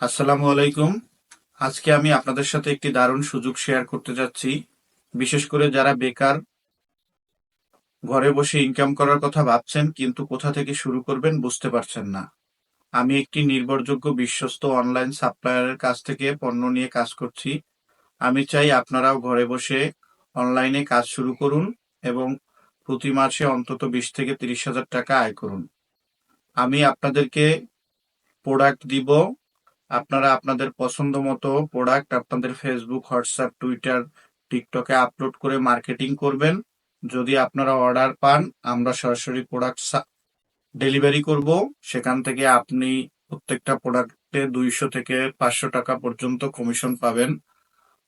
আসসালামু আলাইকুম। আজকে আমি আপনাদের সাথে একটি দারুণ সুযোগ শেয়ার করতে যাচ্ছি। বিশেষ করে যারা বেকার, ঘরে বসে ইনকাম করার কথা ভাবছেন, কিন্তু কোথা থেকে শুরু করবেন বুঝতে পারছেন না। আমি একটি নির্ভরযোগ্য বিশ্বস্ত অনলাইন সাপ্লায়ারের কাছ থেকে পণ্য নিয়ে কাজ করছি। আমি চাই আপনারাও ঘরে বসে অনলাইনে কাজ শুরু করুন এবং প্রতি মাসে অন্তত বিশ থেকে তিরিশ হাজার টাকা আয় করুন। আমি আপনাদেরকে প্রোডাক্ট দিব আপনারা আপনাদের পছন্দ মতো প্রোডাক্ট আপনাদের ফেসবুক হোয়াটসঅ্যাপ টুইটার টিকটকে আপলোড করে মার্কেটিং করবেন। যদি আপনারা অর্ডার পান, আমরা সরাসরি প্রোডাক্ট ডেলিভারি করব। সেখান থেকে আপনি প্রত্যেকটা প্রোডাক্টে দুইশো থেকে পাঁচশো টাকা পর্যন্ত কমিশন পাবেন।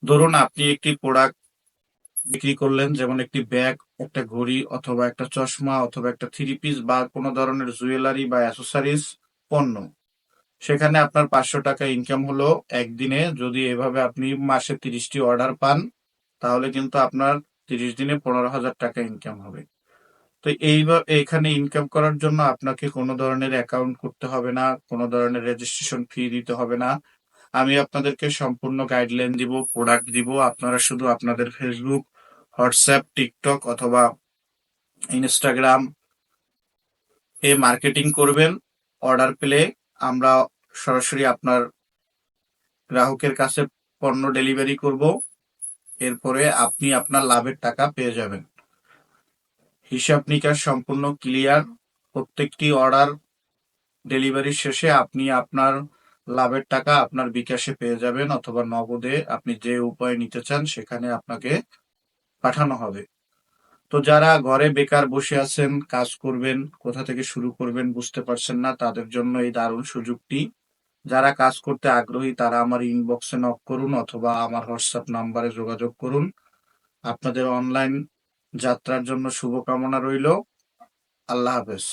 ধরুন, আপনি একটি প্রোডাক্ট বিক্রি করলেন, যেমন একটি ব্যাগ একটা ঘড়ি অথবা একটা চশমা অথবা একটা থ্রি পিস বা কোনো ধরনের জুয়েলারি বা অ্যাসেসরিজ পণ্য। সেখানে আপনার পাঁচশো টাকা ইনকাম হলো একদিনে। যদি এভাবে আপনি মাসে তিরিশটি অর্ডার পান, তাহলে কিন্তু আপনার তিরিশ দিনে পনেরো হাজার টাকা ইনকাম হবে। তো এইবার এখানে ইনকাম করার জন্য আপনাকে কোনো ধরনের অ্যাকাউন্ট করতে হবে না, কোনো ধরনের রেজিস্ট্রেশন ফি দিতে হবে না। আমি আপনাদেরকে সম্পূর্ণ গাইডলাইন দিব প্রোডাক্ট দিব। আপনারা শুধু আপনাদের ফেসবুক হোয়াটসঅ্যাপ টিকটক অথবা ইনস্টাগ্রাম এ মার্কেটিং করবেন। অর্ডার পেলে আমরা সরাসরি আপনার গ্রাহকের কাছে পণ্য ডেলিভারি করব। এরপরে আপনি আপনার লাভের টাকা পেয়ে যাবেন। হিসাব নিকাশ সম্পূর্ণ ক্লিয়ার প্রত্যেকটি অর্ডার ডেলিভারি শেষে আপনি আপনার লাভের টাকা আপনার বিকাশে পেয়ে যাবেন অথবা নগদে আপনি যে উপায় নিতে চান সেখানে আপনাকে পাঠানো হবে। তো যারা ঘরে বেকার বসে আছেন, কাজ করবেন, কোথা থেকে শুরু করবেন বুঝতে পারছেন না, তাদের জন্য এই দারুণ সুযোগটি। যারা কাজ করতে আগ্রহী, তারা আমার ইনবক্সে নক করুন অথবা আমার হোয়াটসঅ্যাপ নাম্বারে যোগাযোগ করুন। আপনাদের অনলাইন যাত্রার জন্য শুভকামনা রইল। আল্লাহ হাফেজ।